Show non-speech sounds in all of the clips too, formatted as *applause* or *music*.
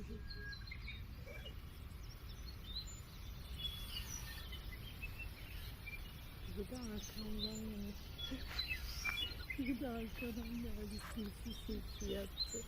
Bir de arkamdan yattı. Bir de arkadan geldi sinsi sinsi yattı.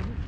Mm-hmm.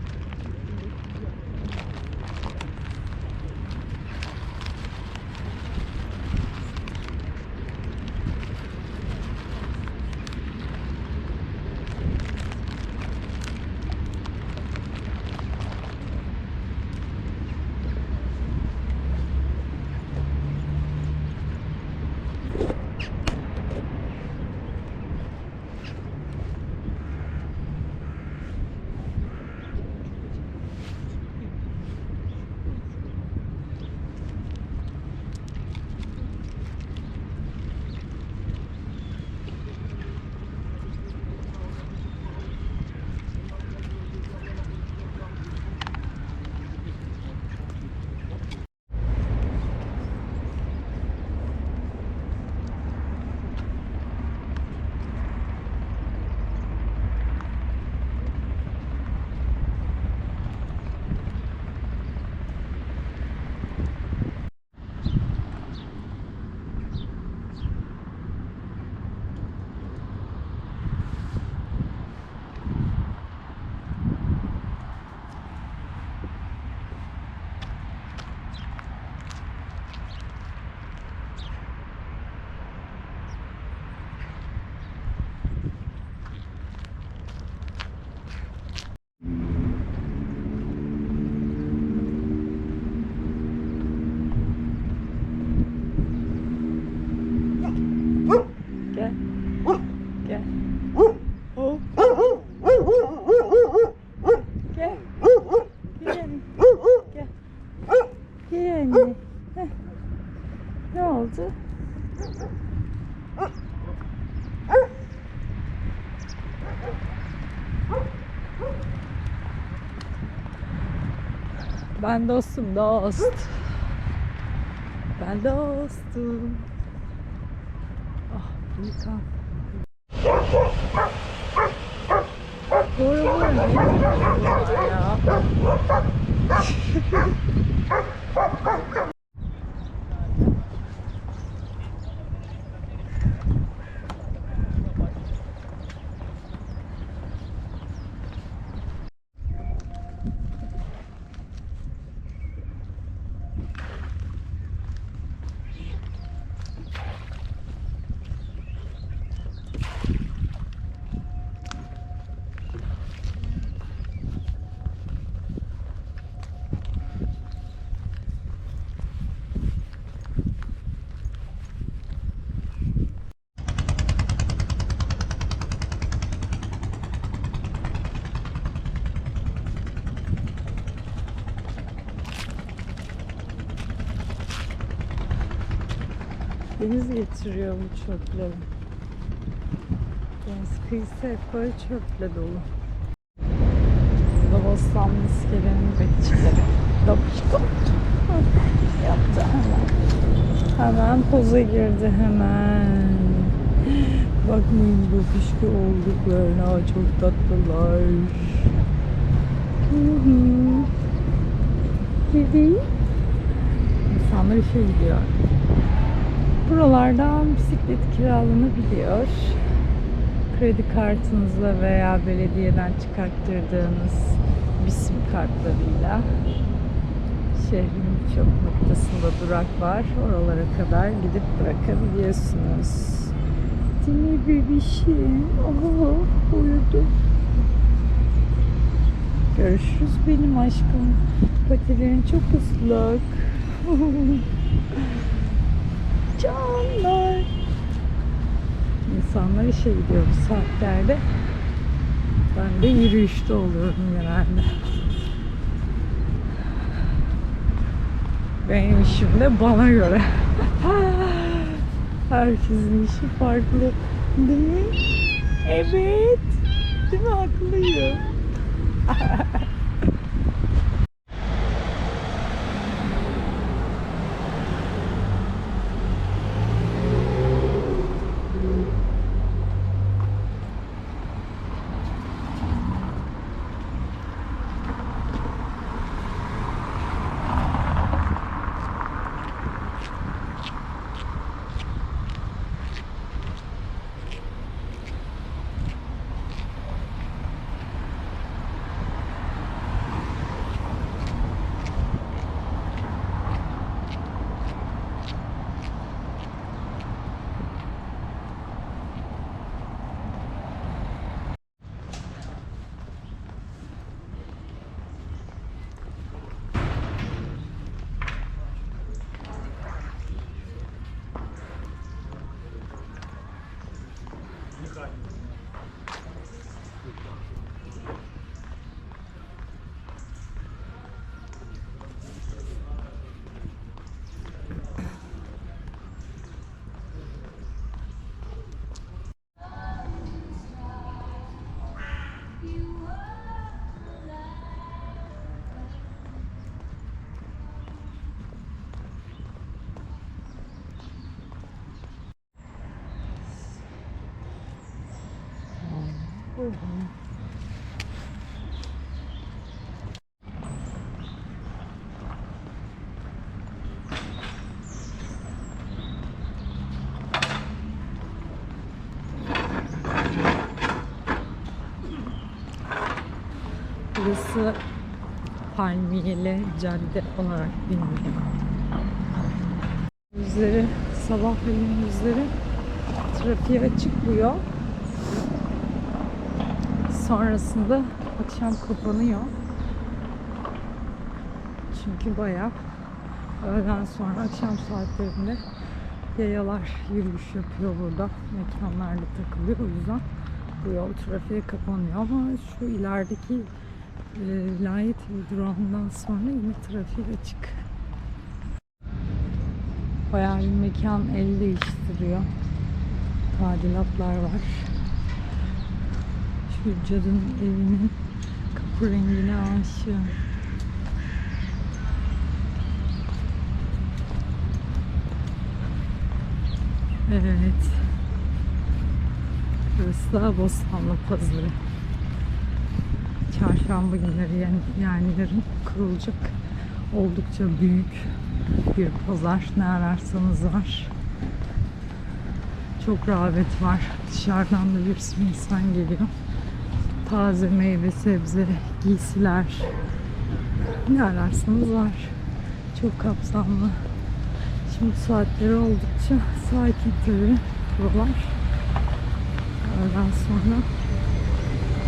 Ne oldu? Ben dostum dost. Ben dostum. Ah Volkan. Doğru var mı? Ya. Deniz getiriyor bu çöpleri. Deniz kıyısı hep böyle çöple dolu. Lavostan iskelenin bekçileri. Dabışko. Yaptı hemen. Hemen poza girdi hemen. Bakmayın bu pişki olduklarına çok tatlılar. Hı hı. İnsanlar işe gidiyor. Buralardan bisiklet kiralanabiliyor. Kredi kartınızla veya belediyeden çıkarttırdığınız bisim kartlarıyla şehrin birçok noktasında durak var. Oralara kadar gidip bırakabiliyorsunuz. Mi bebişim? Oho, uyudu. Görüşürüz benim aşkım. Patilerin çok ıslak. *laughs* Canlar. İnsanlar işe gidiyor bu saatlerde. Ben de yürüyüşte oluyorum genelde. Benim işim de bana göre. *laughs* Herkesin işi farklı. Değil mi? Evet. Değil mi? Haklıyım. *laughs* Burası Palmiyeli Cadde olarak biliniyor. Yüzleri, sabahleyin yüzleri trafiğe açık. Sonrasında akşam kapanıyor. Çünkü bayağı öğleden sonra akşam saatlerinde yayalar yürüyüş yapıyor burada. Mekanlarda takılıyor. O yüzden bu yol trafiğe kapanıyor ama şu ilerideki e, vilayet durağından sonra yine trafik açık. Bayağı bir mekan el değiştiriyor. Tadilatlar var. Cadının evinin kapı rengine aşığım. Evet. Burası da Bostanlı Pazarı. Çarşamba günleri yani, yani yarın kurulacak oldukça büyük bir pazar. Ne ararsanız var. Çok rağbet var. Dışarıdan da bir sürü insan geliyor. Taze meyve, sebze, giysiler. Ne ararsanız var. Çok kapsamlı. Şimdi saatleri oldukça sakin tabii buralar. Öğleden sonra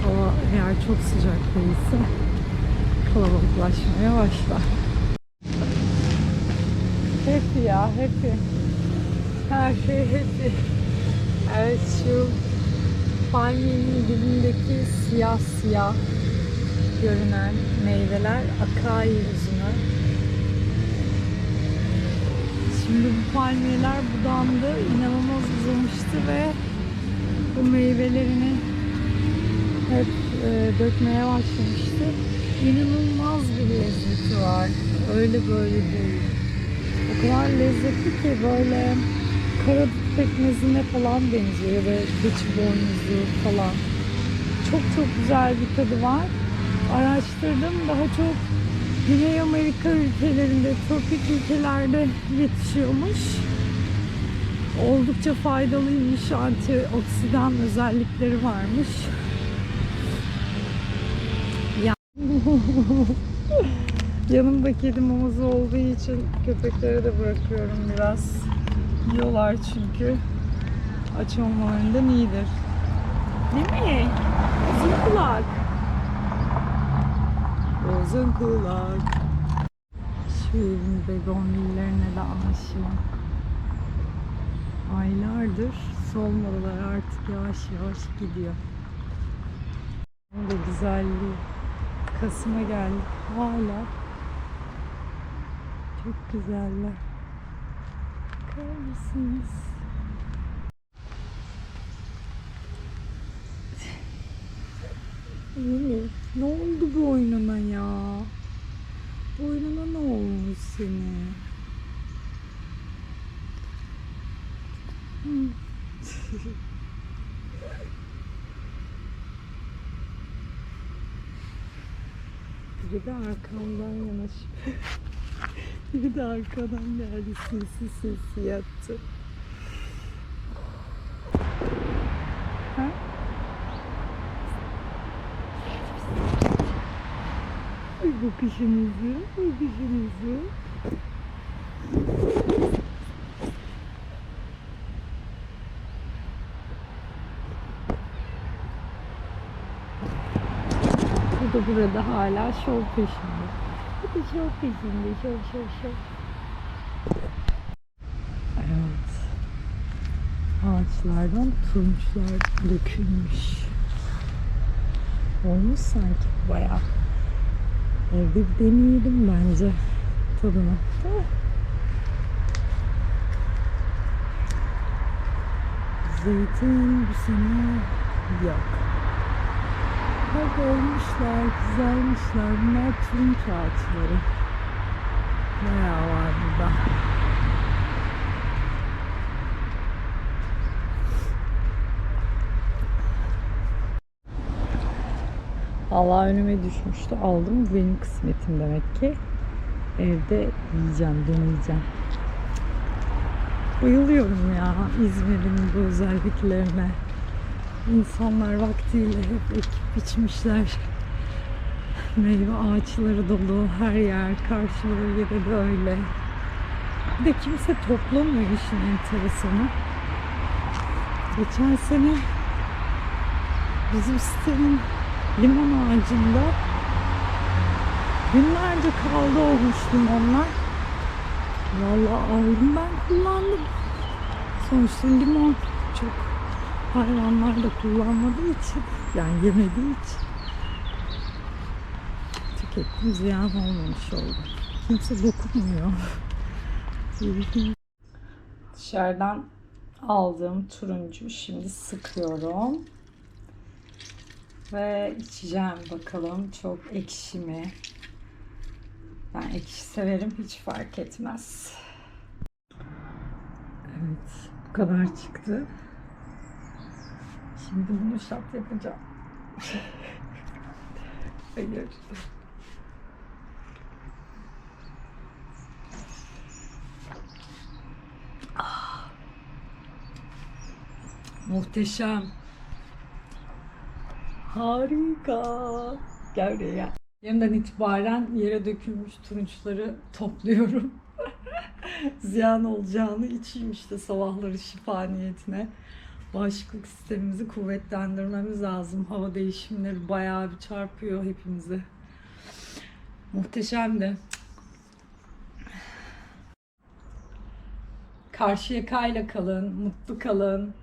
hava eğer çok sıcak değilse kalabalıklaşmaya başlar. Happy ya happy. Her şey happy. Evet şu palmiyenin dibindeki siyah siyah görünen meyveler akai üzümü. Şimdi bu palmiyeler budandı, inanılmaz uzamıştı ve bu meyvelerini hep e, dökmeye başlamıştı. İnanılmaz bir lezzeti var. Öyle böyle değil. O kadar lezzetli ki böyle karadut pekmezine falan benziyor ya da keçi boynuzu falan. Çok çok güzel bir tadı var. Araştırdım daha çok Güney Amerika ülkelerinde, tropik ülkelerde yetişiyormuş. oldukça faydalıymış. Antioksidan özellikleri varmış. Ya- *laughs* Yanımda kedi maması olduğu için köpeklere de bırakıyorum biraz. Yiyorlar çünkü. Aç olmalarından iyidir. Değil mi? Uzun kulak. Uzun kulak. Şu evin begonvillerine de aşığım. Aylardır solmadılar artık yavaş yavaş gidiyor. Bunun da güzelliği. Kasım'a geldik hala. Çok güzeller. Mısınız? Yeni. Ne oldu bu oyununa ya? Boynuna ne olmuş senin? *laughs* Hı. Biri de arkamdan yanaşıyor. *laughs* Biri de arkadan geldi sinsi sinsi yattı. Ha? Ay bakışınızı, bakışınızı. Bu da burada hala şov peşinde. Bu da şov peşinde, şov şov şov. Evet. Ağaçlardan turunçlar dökülmüş. Olmuş sanki bayağı. Evde bir deneyelim bence tadına. Zeytin bu sene yok. Bak olmuşlar, güzelmişler. Bunlar turunç ağaçları. Bayağı var burada. Allah önüme düşmüştü. Aldım. Bu benim kısmetim demek ki. Evde yiyeceğim, deneyeceğim. Bayılıyorum ya İzmir'in bu özelliklerine. İnsanlar vaktiyle hep ekip biçmişler. Meyve ağaçları dolu her yer. Karşıları yeri de öyle. Bir de kimse toplamıyor işin enteresanı. Geçen sene bizim sitenin limon ağacında günlerce kaldı olmuş limonlar. Vallahi aldım ben kullandım. Sonuçta limon çok hayvanlar da kullanmadığı için yani yemediği için tükettim ziyan olmamış oldu. Kimse dokunmuyor. *laughs* Dışarıdan aldığım turuncu şimdi sıkıyorum. Ve içeceğim bakalım çok ekşi mi? Ben ekşi severim hiç fark etmez. Evet bu kadar çıktı. Şimdi bunu şat yapacağım. Hayır. Ah. Muhteşem. Harika. Gel buraya. Yarından itibaren yere dökülmüş turunçları topluyorum. *laughs* Ziyan olacağını içeyim işte sabahları şifa niyetine. Bağışıklık sistemimizi kuvvetlendirmemiz lazım. Hava değişimleri bayağı bir çarpıyor hepimize. Muhteşemdi. Karşıyakayla kalın, mutlu kalın.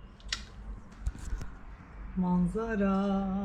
Manzara.